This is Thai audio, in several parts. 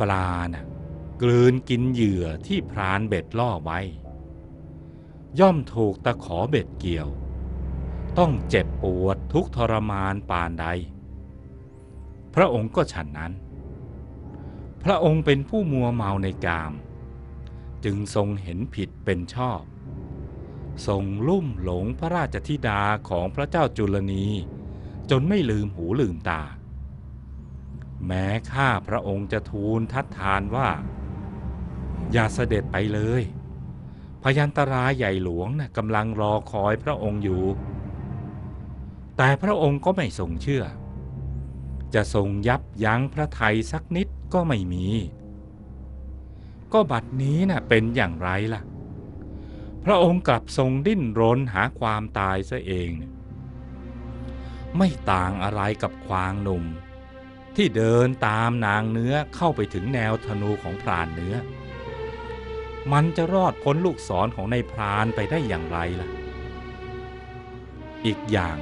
ปลาน่ะกลืนกินเหยื่อที่พรานเบ็ดล่อไว้ ย่อมถูกตะขอเบ็ดเกี่ยว ต้องเจ็บปวดทุกทรมานปานใด พระองค์ก็ฉันนั้น พระองค์เป็นผู้มัวเมาในกาม จึงทรงเห็นผิดเป็นชอบ ทรงลุ่มหลงพระราชธิดาของพระเจ้าจุลนี จนไม่ลืมหูลืมตา แม้ข้าพระองค์จะทูลทัดทานว่า อย่าเสด็จไปเลย พยันตรายใหญ่หลวงนะ่ะกำลังรอคอยพระองค์อยู่ แต่พระองค์ก็ไม่ทรงเชื่อ จะทรงยับยั้งพระไทยสักนิดก็ไม่มี ก็บัดนี้นะ่ะเป็นอย่างไรล่ะ พระองค์กลับทรงดิ้นรนหาความตายซะเอง ไม่ต่างอะไรกับควางหนุ่ม ที่เดินตามนางเนื้อเข้าไปถึงแนวธนูของพรานเนื้อ มันจะรอดพ้นลูกศรของในพรานไปได้อย่างไรล่ะ อีกอย่าง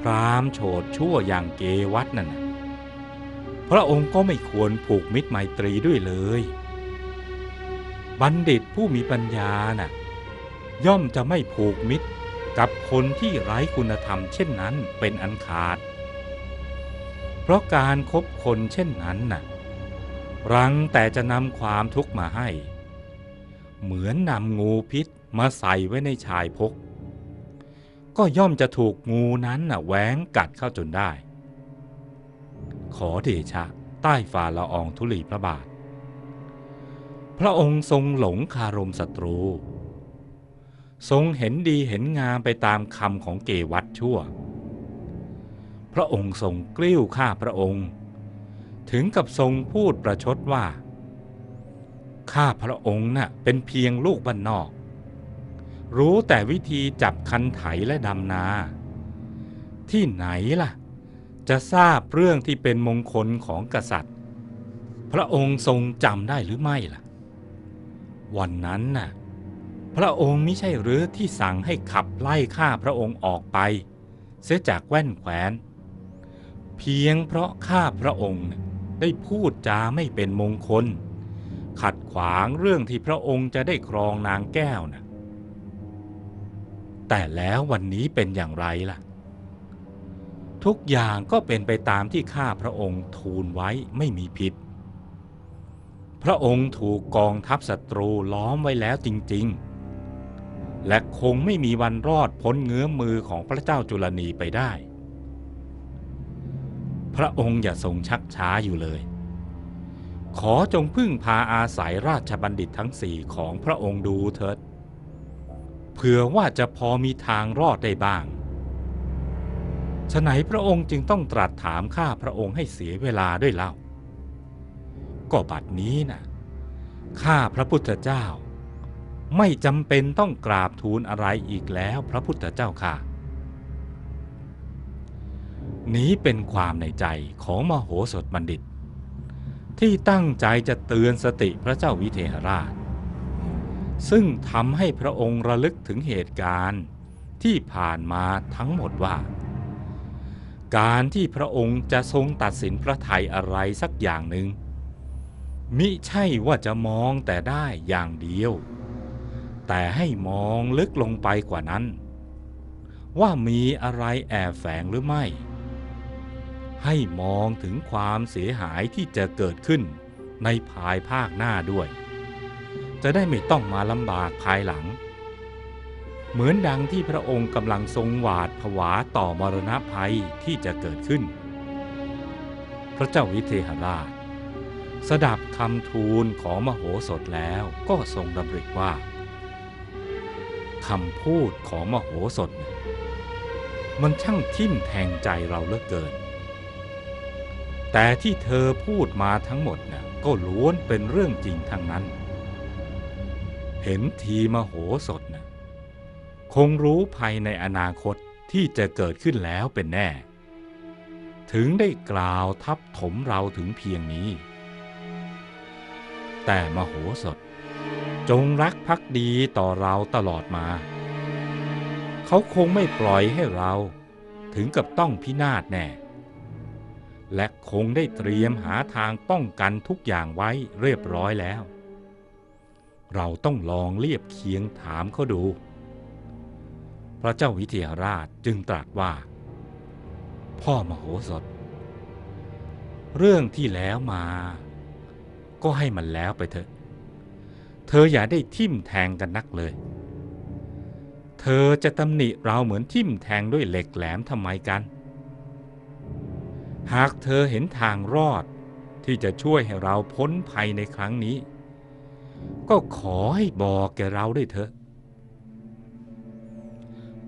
พรามโฉดชั่วอย่างเกวัดนั่นนะพระองค์ก็ไม่ควรผูกมิตรไมตรีด้วยเลย บัณฑิตผู้มีปัญญาน่ะ ย่อมจะไม่ผูกมิตรกับคนที่ไร้คุณธรรมเช่นนั้นเป็นอันขาด เพราะการครบคนเช่นนั้นน่ะรังแต่จะนำความทุกข์มาให้ เหมือนนำงูพิษมาใส่ไว้ในชายพก ก็ย่อมจะถูกงูนั้นน่ะแหวงกัดเข้าจนได้ ขอเดชะใต้ฝ่าละอองธุลีพระบาท พระองค์ทรงหลงคารมศัตรู ทรงเห็นดีเห็นงามไปตามคำของเกวัตชั่ว พระองค์ทรงกลิ้วข้าพระองค์ ถึงกับทรงพูดประชดว่า ข้าพระองค์น่ะเป็นเพียงลูกบ้านนอก รู้แต่วิธีจับคันไถและดำนา ที่ไหนล่ะ จะทราบเรื่องที่เป็นมงคลของกษัตริย์ พระองค์ทรงจำได้หรือไม่ล่ะ วันนั้นน่ะพระองค์ไม่ใช่หรือที่สั่งให้ขับไล่ข้าพระองค์ออกไป เสียจากแว่นแขวน เพียงเพราะข้าพระองค์ได้พูดจาไม่เป็นมงคล ขัดขวางเรื่องที่พระองค์จะได้ครองนางแก้วนะแต่แล้ววันนี้เป็นอย่างไรล่ะ ทุกอย่างก็เป็นไปตามที่ข้าพระองค์ทูลไว้ไม่มีผิด พระองค์ถูกกองทัพศัตรูล้อมไว้แล้วจริง ๆ และคงไม่มีวันรอดพ้นเงื้อมือของพระเจ้าจุลนีไปได้ พระองค์อย่าทรงชักช้าอยู่เลย ขอจงพึ่งพาอาศัยราชบัณฑิตทั้งสี่ของพระองค์ดูเถิด เผื่อว่าจะพอมีทางรอดได้บ้างฉะไหนพระองค์จึงต้องตรัสถามข้าพระองค์ให้เสียเวลาด้วยเล่า ก็บัดนี้นะข้าพระพุทธเจ้า ไม่จำเป็นต้องกราบทูลอะไรอีกแล้วพระพุทธเจ้าค่ะ นี้เป็นความในใจของมโหสถบัณฑิต ที่ตั้งใจจะเตือนสติพระเจ้าวิเทหราช ซึ่งทำให้พระองค์ระลึกถึงเหตุการณ์ที่ผ่านมาทั้งหมดว่า การที่พระองค์จะทรงตัดสินพระทัยอะไรสักอย่างหนึ่ง มิใช่ว่าจะมองแต่ได้อย่างเดียว แต่ให้มองลึกลงไปกว่านั้น ว่ามีอะไรแอบแฝงหรือไม่ ให้มองถึงความเสียหายที่จะเกิดขึ้นในภายภาคหน้าด้วย จะได้ไม่ต้องมาลำบากภายหลัง เหมือนดังที่พระองค์กำลังทรงหวาดผวาต่อมรณภัยที่จะเกิดขึ้น พระเจ้าวิเทหราช สดับคำทูลของมโหสถแล้วก็ทรงดำริว่าคำพูดของมโหสถ มันช่างทิ่มแทงใจเราเหลือเกิน แต่ที่เธอพูดมาทั้งหมดน่ะก็ล้วนเป็นเรื่องจริงทั้งนั้น เห็นทีมโหสถนะคงรู้ภายในอนาคตที่จะเกิดขึ้นแล้วเป็นแน่ ถึงได้กล่าวทับถมเราถึงเพียงนี้ แต่มโหสถ จงรักภักดีต่อเราตลอดมา เขาคงไม่ปล่อยให้เราถึงกับต้องพินาศแน่ และคงได้เตรียมหาทางป้องกันทุกอย่างไว้เรียบร้อยแล้ว เราต้องลองเรียบเคียงถามเขาดู พระเจ้าวิเทหราชจึงตรัสว่า พ่อมโหสถ เรื่องที่แล้วมา ก็ให้มันแล้วไปเถอะ เธออย่าได้ทิ่มแทงกันนักเลย เธอจะตำหนิเราเหมือนทิ่มแทงด้วยเหล็กแหลมทำไมกัน หากเธอเห็นทางรอดที่จะช่วยให้เราพ้นภัยในครั้งนี้ ก็ขอให้บอกแกเราด้วยเถอะ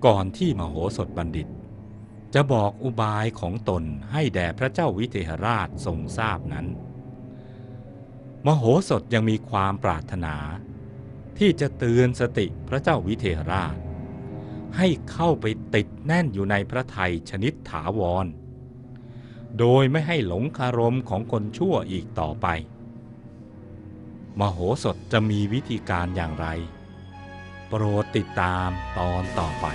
ก่อนที่มโหสถบัณฑิต จะบอกอุบายของตนให้แด่พระเจ้าวิเทหราชทรงทราบนั้น มโหสถยังมีความปรารถนา ที่จะเตือนสติพระเจ้าวิเทหราช ให้เข้าไปติดแน่นอยู่ในพระไทยชนิดถาวร โดยไม่ให้หลงคารมของคนชั่วอีกต่อไป มโหสถจะมีวิธีการอย่างไร โปรดติดตามตอนต่อไป